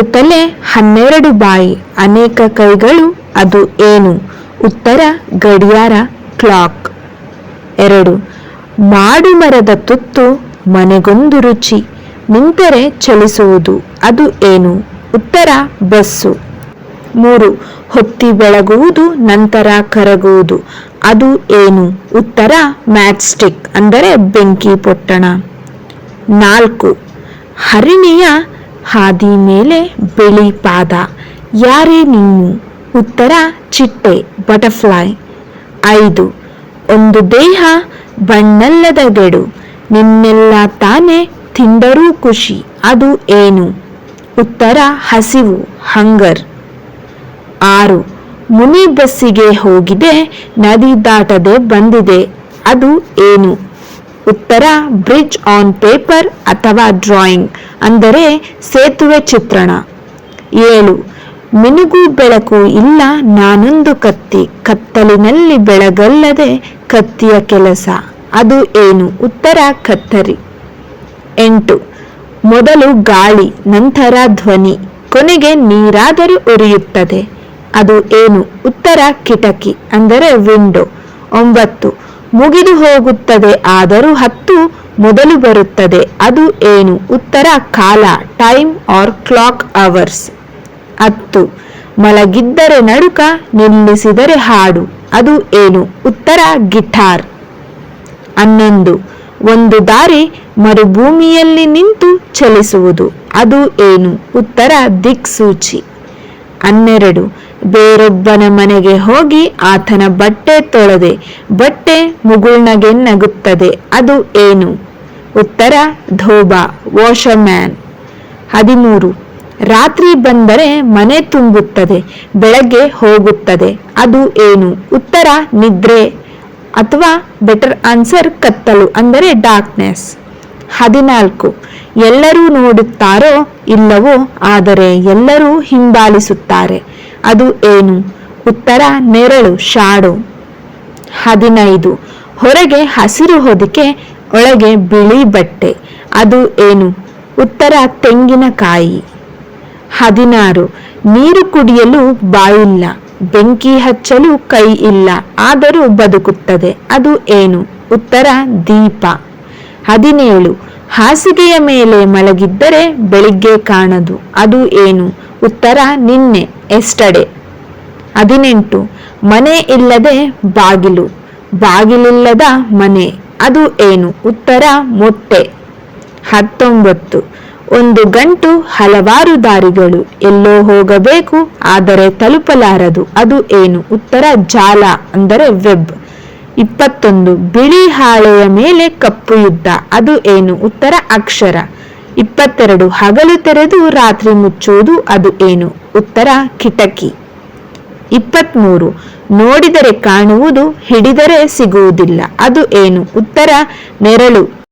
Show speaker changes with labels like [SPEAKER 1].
[SPEAKER 1] ಒಂದು ತಲೆ ಹನ್ನೆರಡು ಬಾಯಿ ಅನೇಕ ಕೈಗಳು ಅದು ಏನು? ಉತ್ತರ, ಗಡಿಯಾರ, ಕ್ಲಾಕ್. ಎರಡು ಮಾಡು ಮರದ ತುತ್ತು ಮನೆಗೊಂದು ರುಚಿ, ನಿಂತರೆ ಚಲಿಸುವುದು ಅದು ಏನು? ಉತ್ತರ, ಬಸ್ಸು. ಮೂರು, ಹೊತ್ತಿ ಬೆಳಗುವುದು, ನಂತರ ಕರಗುವುದು ಅದು ಏನು? ಉತ್ತರ, ಮ್ಯಾಚ್ ಸ್ಟಿಕ್ ಅಂದರೆ ಬೆಂಕಿ ಪೊಟ್ಟಣ. ನಾಲ್ಕು, ಹರಿಣಿಯ ಹಾದಿ ಮೇಲೆ ಬಿಳಿ ಪಾದ, ಯಾರೇ ನೀನು? ಉತ್ತರ, ಚಿಟ್ಟೆ, ಬಟರ್ಫ್ಲೈ. ಐದು, ಒಂದು ದೇಹ, ಬಣ್ಣಲ್ಲದ ಗಡು. ನಿನ್ನೆಲ್ಲ ತಾನೇ ತಿಂದರೂ ಖುಷಿ, ಅದು ಏನು? ಉತ್ತರ, ಹಸಿವು, ಹಂಗರ್. ಆರು, ಮುನಿ ಬಸ್ಸಿಗೆ ಹೋಗಿದೆ, ನದಿ ದಾಟದೆ ಬಂದಿದೆ, ಅದು ಏನು? ಉತ್ತರ, ಬ್ರಿಡ್ಜ್ ಆನ್ ಪೇಪರ್ ಅಥವಾ ಡ್ರಾಯಿಂಗ್. ಅಂದರೆ ಸೇತುವೆ ಚಿತ್ರಣ. ಏಳು, ಮಿನುಗು ಬೆಳಕು ಇಲ್ಲ ನಾನೊಂದು ಕತ್ತಿ, ಕತ್ತಲಿನಲ್ಲಿ ಬೆಳಗಲ್ಲದೆ ಕತ್ತಿಯ ಕೆಲಸ, ಅದು ಏನು? ಉತ್ತರ, ಕತ್ತರಿ. ಎಂಟು, ಮೊದಲು ಗಾಳಿ, ನಂತರ ಧ್ವನಿ, ಕೊನೆಗೆ ನೀರಾದರೂ ಉರಿಯುತ್ತದೆ. ಅದು ಏನು? ಉತ್ತರ, ಕಿಟಕಿ, ಅಂದರೆ ವಿಂಡೋ. ಒಂಬತ್ತು ಮುಗಿದು ಹೋಗುತ್ತದೆ, ಆದರೂ ಹತ್ತು ಮೊದಲು ಬರುತ್ತದೆ. ಅದು ಏನು? ಉತ್ತರ, ಕಾಲ ಟೈಮ್ ಆರ್ ಕ್ಲಾಕ್ ಅವರ್ಸ್ ಹತ್ತು. ಮಲಗಿದ್ದರೆ ನಡುಕ, ನಿಲ್ಲಿಸಿದರೆ ಹಾಡು. ಅದು ಏನು? ಉತ್ತರ ಗಿಟಾರ್ ಹನ್ನೊಂದು. ಒಂದು ದಾರಿ ಮರುಭೂಮಿಯಲ್ಲಿ ನಿಂತು ಚಲಿಸುವುದು. ಅದು ಏನು? ಉತ್ತರ, ದಿಕ್ಸೂಚಿ. ಹನ್ನೆರಡು. ಬೇರೊಬ್ಬನ ಮನೆಗೆ ಹೋಗಿ ಆತನ ಬಟ್ಟೆ ತೊಳೆದೆ. ಬಟ್ಟೆ ಮುಗುಳ್ನಗೆ ನಗುತ್ತದೆ. ಅದು ಏನು? ಉತ್ತರ, ಧೋಬಾ, ವಾಷರ್ಮ್ಯಾನ್. ಹದಿಮೂರು. ರಾತ್ರಿ ಬಂದರೆ ಮನೆ ತುಂಬುತ್ತದೆ, ಬೆಳಗ್ಗೆ ಹೋಗುತ್ತದೆ. ಅದು ಏನು? ಉತ್ತರ, ನಿದ್ರೆ ಅಥವಾ ಬೆಟರ್ ಆನ್ಸರ್ ಕತ್ತಲು, ಅಂದರೆ ಡಾರ್ಕ್ನೆಸ್ ಹದಿನಾಲ್ಕು. ಎಲ್ಲರೂ ನೋಡುತ್ತಾರೋ ಇಲ್ಲವೋ, ಆದರೆ ಎಲ್ಲರೂ ಹಿಂಬಾಲಿಸುತ್ತಾರೆ. ಅದು ಏನು? ಉತ್ತರ, ನೆರಳು, ಶಾಡೋ. ಹದಿನೈದು. ಹೊರಗೆ ಹಸಿರು ಹೊದಿಕೆ, ಒಳಗೆ ಬಿಳಿ ಬಟ್ಟೆ. ಅದು ಏನು? ಉತ್ತರ, ತೆಂಗಿನಕಾಯಿ. ಹದಿನಾರು. ನೀರು ಕುಡಿಯಲು ಬಾಯಿಲ್ಲ. ಬೆಂಕಿ ಹಚ್ಚಲು ಕೈ ಇಲ್ಲ. ಆದರೂ ಬದುಕುತ್ತದೆ. ಅದು ಏನು? ಉತ್ತರ, ದೀಪ. ಹದಿನೇಳು. ಹಾಸಿಗೆಯ ಮೇಲೆ ಮಲಗಿದ್ದರೆ ಬೆಳಿಗ್ಗೆ ಕಾಣದು. ಅದು ಏನು? ಉತ್ತರ ನಿನ್ನೆ ಎಸ್ಟಡೆ ಹದಿನೆಂಟು, ಮನೆ ಇಲ್ಲದೆ ಬಾಗಿಲು. ಬಾಗಿಲಿಲ್ಲದ ಮನೆ, ಅದು ಏನು? ಉತ್ತರ, ಮೊಟ್ಟೆ. ಹತ್ತೊಂಬತ್ತು, ಒಂದು ಗಂಟು ಹಲವಾರು ದಾರಿಗಳು. ಎಲ್ಲೋ ಹೋಗಬೇಕು, ಆದರೆ ತಲುಪಲಾರದು. ಅದು ಏನು? ಉತ್ತರ, ಜಾಲ, ಅಂದರೆ ವೆಬ್. ಇಪ್ಪತ್ತೊಂದು, ಬಿಳಿ ಹಾಳೆಯ ಮೇಲೆ ಕಪ್ಪು ಯುದ್ಧ. ಅದು ಏನು? ಉತ್ತರ, ಅಕ್ಷರ. ಇಪ್ಪತ್ತೆರಡು ಹಗಲು ತೆರೆದು ರಾತ್ರಿ ಮುಚ್ಚುವುದು ಅದು ಏನು? ಉತ್ತರ, ಕಿಟಕಿ. ಇಪ್ಪತ್ಮೂರು, ನೋಡಿದರೆ ಕಾಣುವುದು, ಹಿಡಿದರೆ ಸಿಗುವುದಿಲ್ಲ, ಅದು ಏನು? ಉತ್ತರ, ನೆರಳು.